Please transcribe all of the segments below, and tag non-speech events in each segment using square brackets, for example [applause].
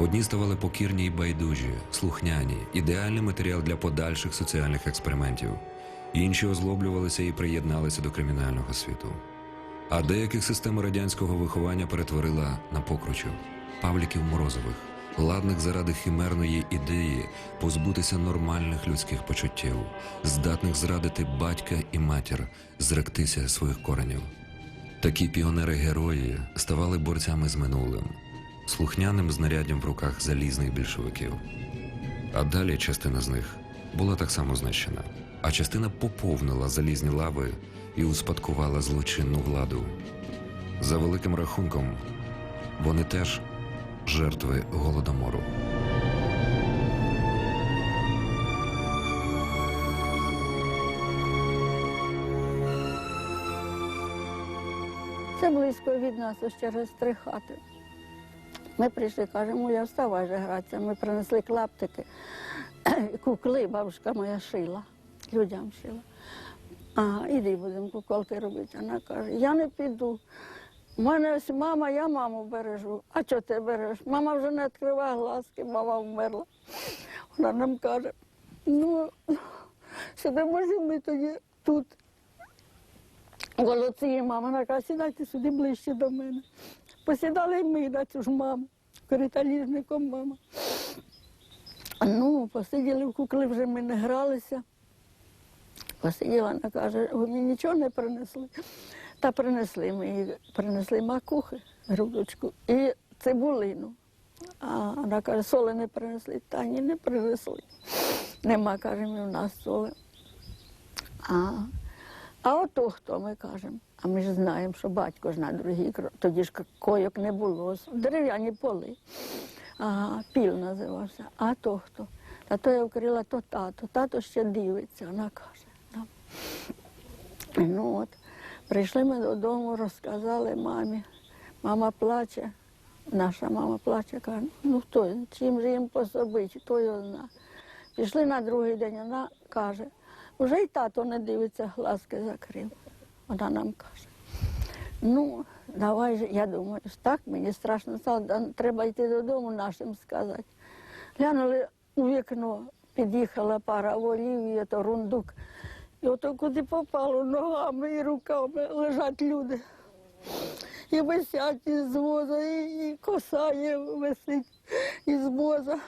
Одні ставали покірні й байдужі, слухняні, ідеальний матеріал для подальших соціальних експериментів. Інші озлоблювалися і приєдналися до кримінального світу. А деяких система радянського виховання перетворила на покручів, павліків морозових, ладних заради химерної ідеї позбутися нормальних людських почуттів, здатних зрадити батька і матір, зректися своїх коренів. Такі піонери-герої ставали борцями з минулим, слухняним знаряддям в руках залізних більшовиків. А далі частина з них була так само знищена, а частина поповнила залізні лави і успадкувала злочинну владу. За великим рахунком, вони теж жертви голодомору. Це близько від нас, ось через три хати. Ми прийшли, кажемо, я вставай же гратися. Ми принесли клаптики, [clears throat] кукли, бабушка моя шила, людям шила. А, іди будемо куколки робити. Вона каже, я не піду. У мене ось мама, я маму бережу. А чого ти береш? Мама вже не відкриває глазки, мама вмерла. Вона нам каже, ну, сидимо ж ми тоді тут. Голоці мама, вона каже, сідайте сюди ближче до мене. Посідали ми на цю ж маму, кориталіжником мама. Ну, посиділи в кукли, вже ми не гралися. Посиділа, вона каже, ви мені нічого не принесли. Та принесли ми їй, принесли макухи, грудочку і цибулину. А вона каже, соли не принесли. Та ні, не принесли. Нема, каже, ми в нас соли. А, а ото хто ми кажемо? А ми ж знаємо, що батько ж на другій кро- тоді ж койок не було, дерев'яні поли. Ага, піл називався. А то хто? Та то я вкрила, то тато. Тато ще дивиться, вона каже. Да. Ну от, прийшли ми додому, розказали мамі. Мама плаче, наша мама плаче, каже, ну хто, чим же їм пособити, хто його знає. Пішли на другий день, вона каже, вже й тато не дивиться, глазки закрив. Вона нам каже. Ну, давай же, я думаю, ж так мені страшно стало, треба йти додому нашим сказати. Глянули у вікно, під'їхала пара волів, і то рундук. І ото куди попало ногами і руками лежать люди. І висять із воза, і коса є висить із воза.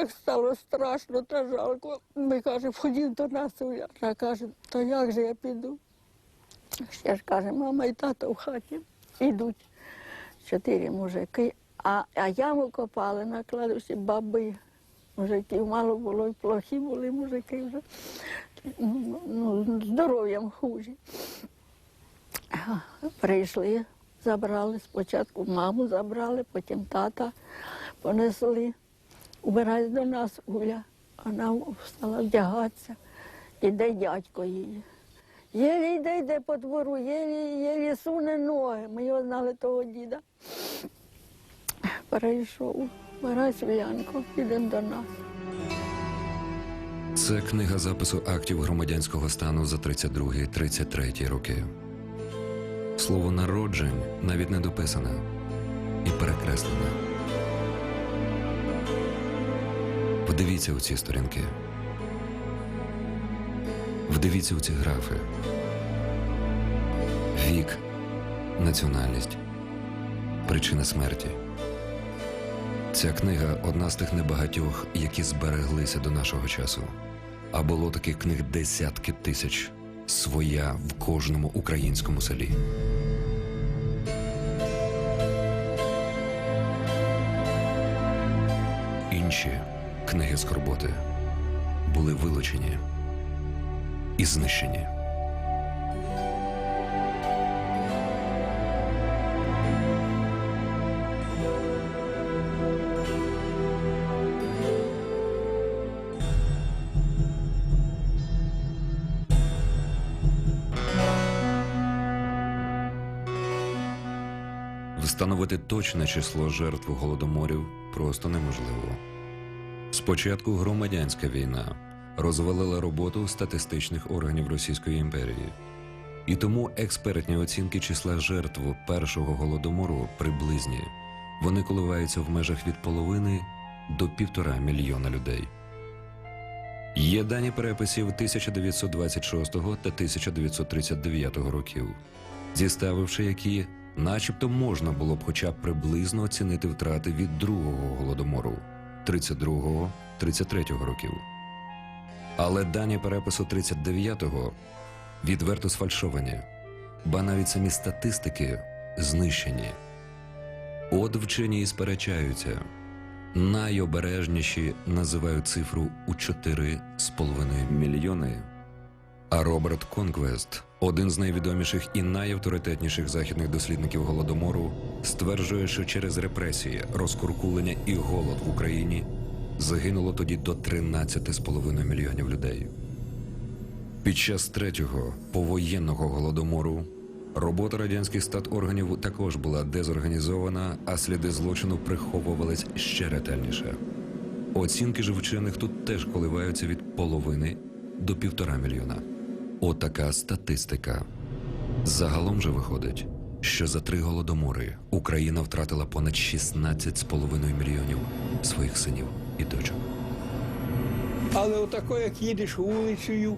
Так стало страшно та жалко. Ми каже, входів до нас Уля. Вона каже, то як же я піду? Ще ж каже, мама і тато в хаті йдуть. Чотири мужики. А, а яму копали на кладовищі баби. Мужиків мало було, і плохі були мужики вже. Ну, здоров'ям хужі. Прийшли, забрали спочатку маму забрали, потім тата понесли. Убирайся до нас, Уля. Вона стала вдягатися. Іде дядько її. Єлі йде, йде по двору, єлі, єлі суне ноги. Ми його знали того діда. Перейшов. Вирайся, Улянко, йдемо до нас. Це книга запису актів громадянського стану за 32-33 роки. Слово народжень навіть не дописане і перекреслене. Подивіться у ці сторінки. Вдивіться у ці графи. Вік, національність, причина смерті. Ця книга одна з тих небагатьох, які збереглися до нашого часу. А було таких книг десятки тисяч, своя в кожному українському селі. Інші книги скорботи були вилучені і знищені. Встановити точне число жертв голодоморів просто неможливо. Спочатку громадянська війна розвалила роботу статистичних органів Російської імперії, і тому експертні оцінки числа жертв першого голодомору приблизні. Вони коливаються в межах від половини до півтора мільйона людей. Є дані переписів 1926 та 1939 років, зіставивши які, начебто можна було б хоча б приблизно оцінити втрати від другого голодомору 32-33 років. Але дані перепису 39-го відверто сфальшовані, ба навіть самі статистики знищені. От вчені і сперечаються. Найобережніші називають цифру у 4,5 мільйони. А Роберт Конквест, один з найвідоміших і найавторитетніших західних дослідників голодомору, стверджує, що через репресії, розкуркулення і голод в Україні загинуло тоді до 13,5 мільйонів людей. Під час третього повоєнного голодомору робота радянських статорганів також була дезорганізована, а сліди злочину приховувались ще ретельніше. Оцінки ж вчених тут теж коливаються від половини до півтора мільйона. Отака статистика. Загалом же виходить, що за три голодомори Україна втратила понад 16,5 мільйонів своїх синів і дочок. Але отако, як їдеш вулицею,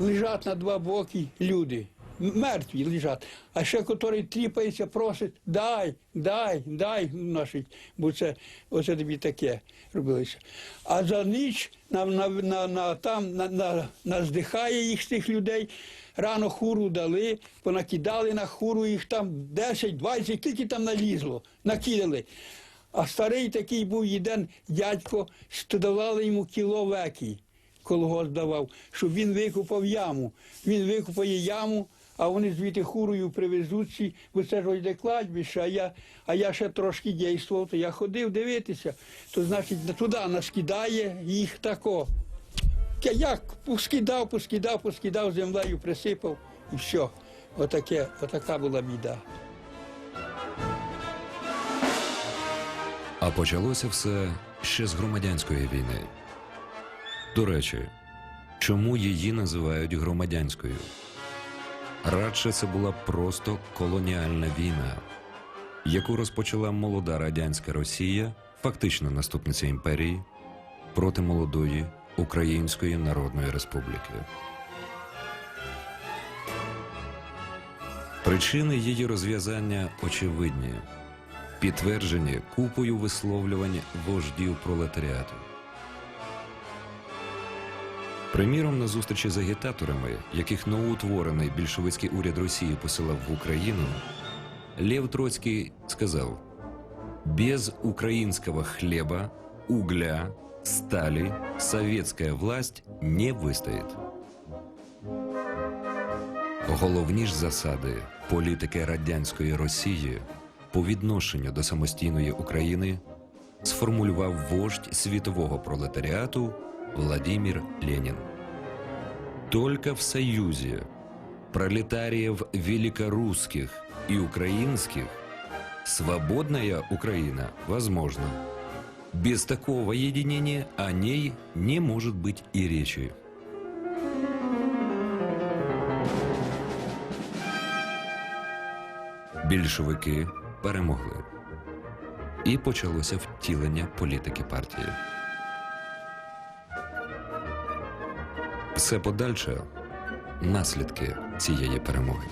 лежать на два боки люди. Мертві лежать. А ще котрий тріпається, просить, дай, дай, дай нашить, бо це оце тобі таке робилося. А за ніч на, на, на, на, там на, на, наздихає їх з тих людей. Рано хуру дали, понакидали на хуру їх там 10, 20, скільки там налізло, накидали. А старий такий був один дядько, що давали йому кіло векі, колгосп давав, щоб він викупав яму. Він викупає яму, а вони звідти хурою привезуться, бо це ж ось де кладбище, а я, а я ще трошки дійствував, то я ходив дивитися, то значить туди наскидає їх тако. Як поскидав, поскидав, поскидав, землею присипав і все. Отаке, отака була біда. А почалося все ще з громадянської війни. До речі, чому її називають громадянською? Радше це була просто колоніальна війна, яку розпочала молода радянська Росія, фактично наступниця імперії, проти молодої Української Народної Республіки. Причини її розв'язання очевидні підтверджені купою висловлювань вождів пролетаріату. Приміром, на зустрічі з агітаторами, яких новоутворений більшовицький уряд Росії посилав в Україну, Лев Троцький сказав: без українського хліба, угля, сталі советская власть не вистоїть. Головні ж засади політики радянської Росії по відношенню до самостійної України сформулював вождь світового пролетаріату Владимир Ленин. Только в союзе пролетариев великорусских и украинских свободная Украина возможна. Без такого единения о ней не может быть и речи. Більшовики перемогли. І почалося втілення політики партії. Все подальше наслідки цієї перемоги.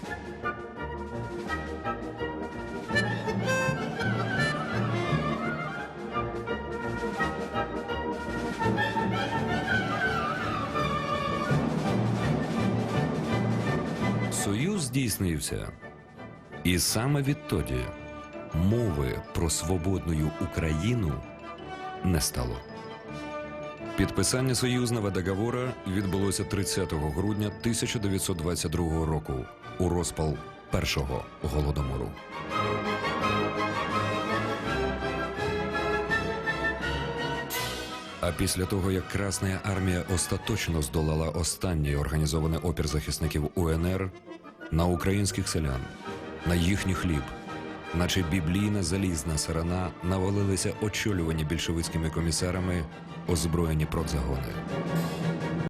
Союз здійснився. І саме відтоді мови про свободну Україну не стало. Підписання союзного договора відбулося 30 грудня 1922 року у розпал першого голодомору. А після того, як Красна армія остаточно здолала останній організований опір захисників УНР, на українських селян, на їхній хліб, наче біблійна залізна сарана, навалилися очолювані більшовицькими комісарами озброєні продзагони.